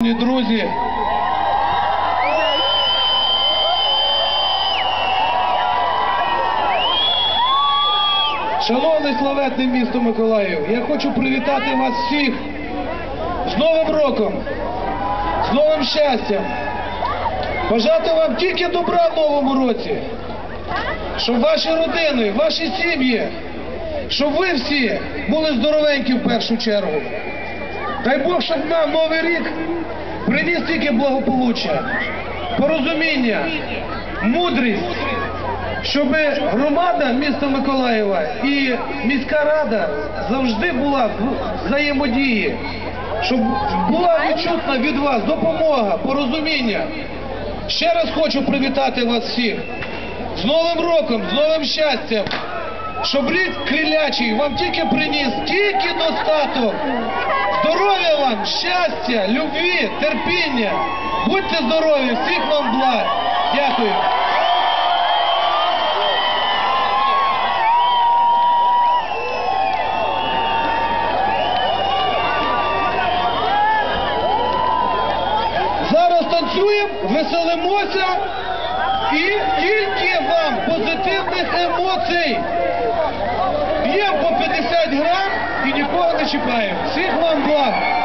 Друзі, шановне славетне місто Миколаїв, я хочу привітати вас всіх з Новим роком, з новим щастям. Бажати вам тільки добра в новому році, щоб ваші родини, ваші сім'ї, щоб ви всі були здоровенькі в першу чергу. Дай Бог, щоб нам новий рік приніс тільки благополуччя, порозуміння, мудрість, щоб громада міста Миколаєва і міська рада завжди була в взаємодії, щоб була відчутна від вас допомога, порозуміння. Ще раз хочу привітати вас всіх з Новим роком, з новим щастям. Щоб рік крилячий вам тільки приніс, тільки достаток. Здоров'я вам, щастя, любві, терпіння. Будьте здорові, всіх вам благ. Дякую. Зараз танцюємо, веселимося і тільки вам позитивних емоцій. П'ємо по 50 грам і нікого не чіпаємо. Всіх вам благ.